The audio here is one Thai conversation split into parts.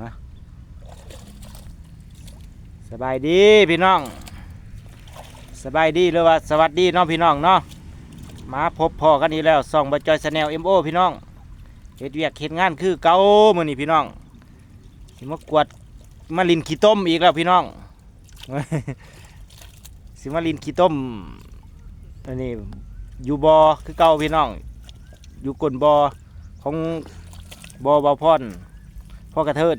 ฮะสบายดีพี่น้อง สบายดีหรือว่าสวัสดีน้องพี่น้องเนาะมาพบพ่อกันอีกแล้วส่องบจอยชาแนลเอ็มโอพี่น้องเฮ็ดเวียกเฮ็ดงานคือเก่ามื้อนี้พี่น้องสิมากวดมาลินขี้ต้มอีกแล้วพี่น้องสิมาลินขี้ต้มอันนี้อยู่บอคือเก่าพี่น้อง อยู่ก้นบอของบอบาพอน พ่อกระเทิน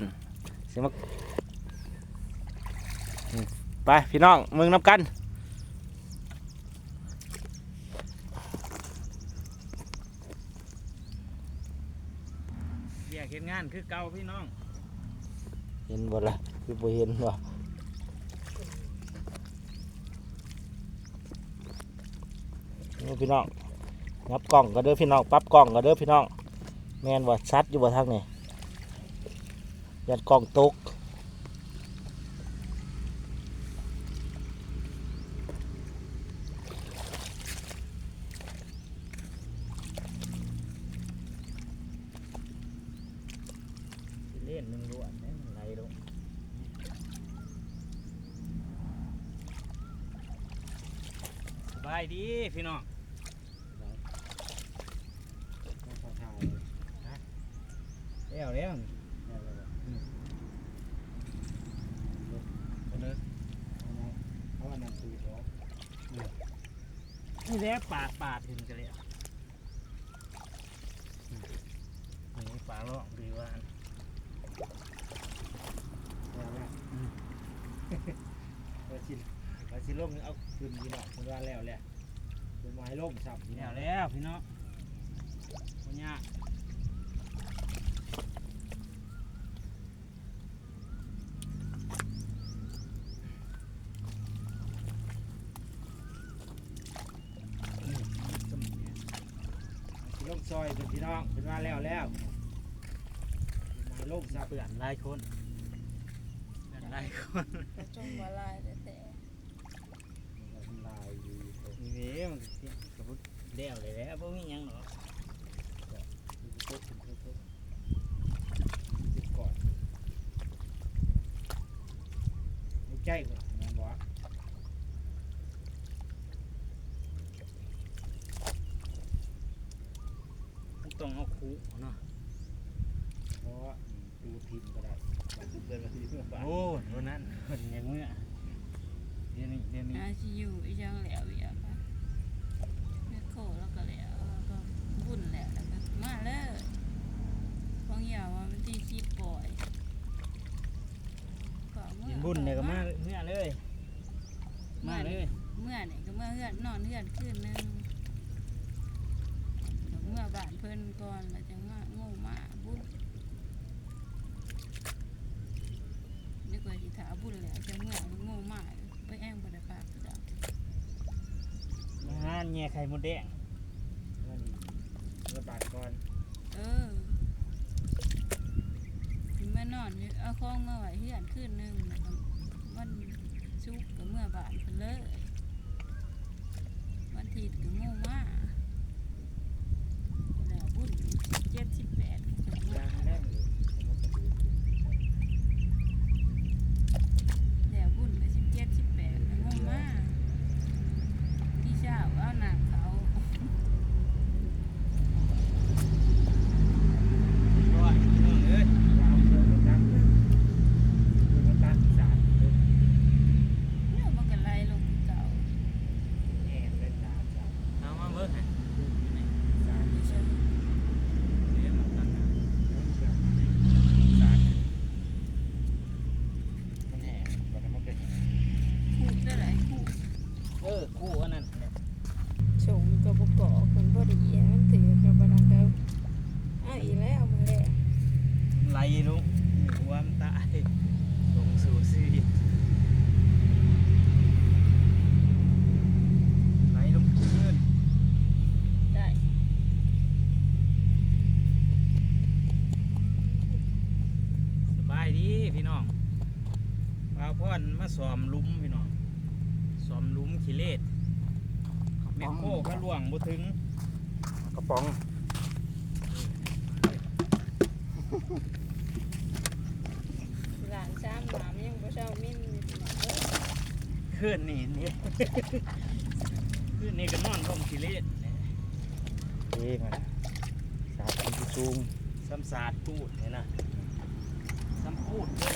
สิมาไป พี่น้องมึงน้ำกันเรียกเห็นงานคือเก่าพี่น้อง เห็นบ่ละคือบ่เห็นว่ะนี่พี่น้องงับกล่องก็เด้อพี่น้องปรั๊บกล่องก็เด้อพี่น้องแม่นว่าชัดอยู่บ่ทางนี่ ยัดกล่องตกเล่นมึงรู้อันนี้มันไหลลงสบายดีพี่น้องเดี๋ยวเดี๋ยว นี่แหละปาดปาดถึงกันเลยนี่ปลาล่องดีว่าเราชิเราชิลงเอาขึ้นพี่น้องคุณว่าแล้วแหละเป็นไม้ล่มสับแล้วแล้วพี่น้องคนยาก ลงซอยเป็นพี่น้องเป็นว่าแล้วแล้วมาลงซาเปื่อนหลายคนเปื่อนหลายคนจงว่าลายแต่แต่ลายดีนี่เด้มันสิกระพุ้เลี้ยวเลยแล้วพวกนี้ยังหรอกก่อนลูกใจก่อนมันบอกต้อง เอาคูเนาะเพราะว่าดูทีมก็ได้เดินมาทีเพื่อบ้านโอ้โหนั้นคนยังเมื่อเดี๋ยวนี้เดี๋ยวนี้อาชีอยู่อีจังแล้วอีกอะแม่โคแล้วก็แล้วแล้วก็บุญแล้วแล้วก็มาเลยบางอย่างว่ามันตีชีปล่อยก็เมื่อกินบุญเนี่ยก็มาเมื่อเลย มาเลย เมื่อเนี่ยก็เมื่อเฮือนนอนเฮือนคืนนึงแล้วเมื่อบ้านเพิ่นก่อนแล้วจังมาโง่มาบุญนึกว่าสิถาบุญแล้วจังเมื่อมันโง่มาไปแอ้งบ่ได้ปากจ้ะมาหาแง่ไข่มดแดงมันเมื่อบาทก่อนเออเมื่อนอนอยู่เอาของมาไว้เฮือนคืนหนึงแล้วก็วันชุกร์ก็เมื่อบานเพิ่นเลยวันอาทิตย์ก็โง่มาแล้วบุญเจ็ดสิบแปดก็เพิ่น ยา มา งแรกเลยผมก็ไปดู แล้วบุญก็สิบเจ็ดสิบแปดแล้วโง่มาพี่เช้าเอาหนังเขา ร้อยพี่น้องเอ้ย ยาวเกินรถดังเลยเกินรถดังอีสานเลย เนี่ยมันก็ไล่ลงคือเก่า แง่เล่นดาบจ้ะ เอามาเบิ่งให้ อีสาน ไม่ใช่ เดี๋ยวมาตั้งหน้า เล่นเสือ อีสาน มันแห่ก่อนมันก็แห่ คู่ได้หลายคู่ เออคู่อันนั้นแหละชงกับบกอกคนพอดีมันถือกับบดังกับอ้าวอีแล้วมาแล้วไหลลงหัวมันตายลงสู่ซีไหลลงพื้นได้สบายดีพี่น้องบ่าวพ่อนมาสอมหลุมพี่น้องสอม หลุมขี้เลสแมคโคก็ล่วงบุถึงกระป๋องหลานช้ำหลามยังบ่เช้ามิ่นขึ้นนี่นี่ ขึ้นนี่ก็นอนพร้มขี้เลสเอ้มัสาดที่สูงสัมสาดพูดเนี่ยนะสัมพูดเลย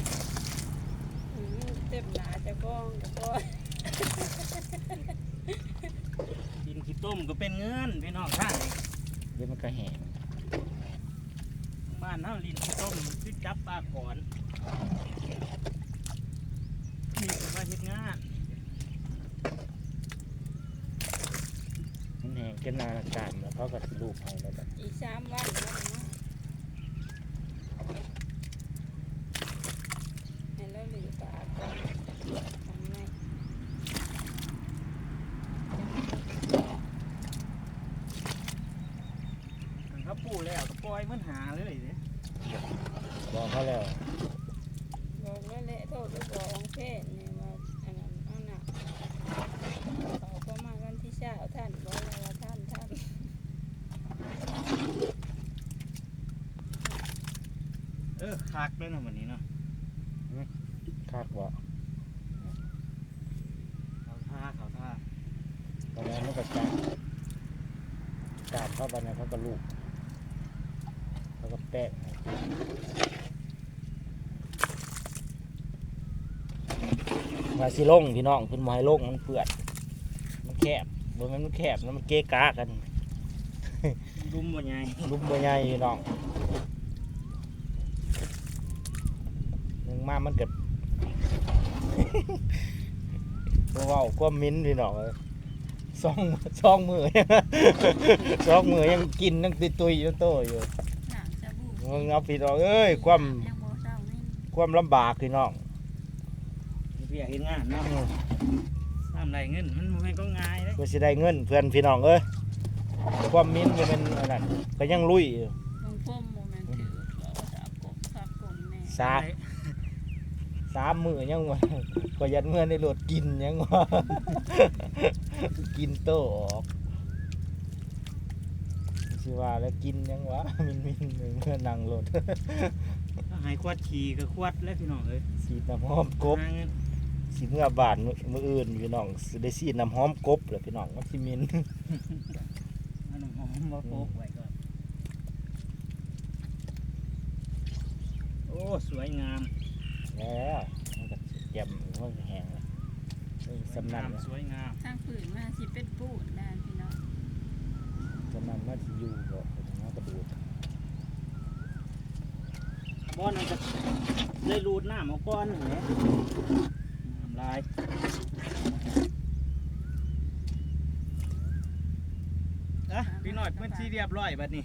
มเจ็บหนาจะก้องจะก้อง กินขี้ต้มก็เป็นเงินพี่น้องท่านนี่เดี๋ยวมันก็แห้งบ้านเฮาลินขี้ต้มคือจับปลาขอนนี่ก็มาเฮ็ดงานมันแห้งจนนานอากาศแล้วเขาก็สิลูกให้แล้วแบบอีกสามวันแล้วนะให้เราหลีปากก่อนทำไง มันเขาปูแล้วก็ปล่ อยมันหาเลยเด้บอกเขาแล้วบอกแล้วแหละโทษลูกบอกของเพศนี่ว่าอันนั้นเอาหนักเขาประมาณวันที่เช้าท่านบอกแล้วว่าท่านท่านเออคักเลยเนาะวันนี้เนาะคาดว่าเขาท่าเขาท่าตอนนั้นมันก็การการเข้าไปนะเขาก็ลูก เขาก็แป้งมาสิลงพี่น้องขึ้นมาให้ลงมันเปื่อนมันแคบบนมันแคบแล้วมันเกะกะกันดุมบ่ใหญ่ลุมบ่ใหญ่พี่น้องหนึ่งมามันเกิดบ่เว้าความมิ้นพี่น้องเอ้ยสองสองมือสองมือยังกินยังตุยตุยอยู่โตอยู่หนังจะบู มึงเอาพี่น้องเอ้ย ความยังโมเศร้านี่ความลำบากพี่น้องเรียกเฮ็ดงานเนาะทำไรเงินมันบ่แม่นก็ง่ายเด้ก็สิได้เงินเพื่อนพี่น้องเอ้ยความมิ้นก็เป็นอันนั้นก็ยังลุยอยู่ลงพ่มโมเมนต์ถือเราสามกบสามกบแน่สาสามมือยังว่าก็ยันเมื่อในรถกินยังว่ากินโตออก สิว่าแล้วกินยังวะมินมินเมื่อนั่งรถถ้าให้ควดขี่ก็ควดแล้วพี่น้องเอ้ยสีดน้ำหอมกบหาเงินสีเมื่อบานมื้อมืออื่นพี่น้องสิได้สีดน้ำหอมกบเลยพี่น้องมันสิมินเอาน้ำหอมมาโปะไว้ก่อนโอ้สวยงามแล้วมันก็เยี่ยมมันก็แห้งเลยนี่สำนันสวยงาม ทางฝืนมาสิเป็นปูนด้านพี่ น้องสำนันมันสิอยู่บ่มันก็ดูดบ่อนนั่นก็เลยรูดน้ำเอาก้อนหนึ่งเนี่ยน้ำลายอะพี่น้อยเพิ่นสิเรียบร้อยบัดนี้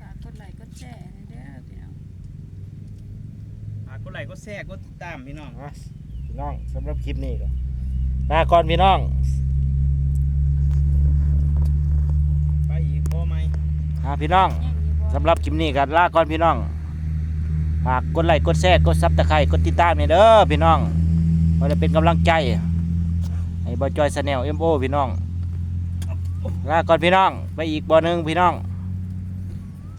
ฝากกดไลค์กดแชร์ให้เด้อพี่น้องฝากกดไลค์กดแชร์กดติดตามพี่น้อง อะพี่น้องสำหรับคลิปนี้ก็ลาก่อนพี่น้อง ไป อีกพอไหมอ่าพี่น้องสำหรับคลิปนี้ก็ลาก่อนพี่น้องฝากกดไลค์กดแชร์กดซับตะไคร่กดติดตามเนี่ยเด้อพี่น้องมันจะเป็นกำลังใจให้บอจอยสแนลเอ็มโอพี่น้องลาก่อนพี่น้อง ไปอีกบ่อหนึ่งพี่น้อง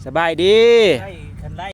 สบายดี ได้คันไล่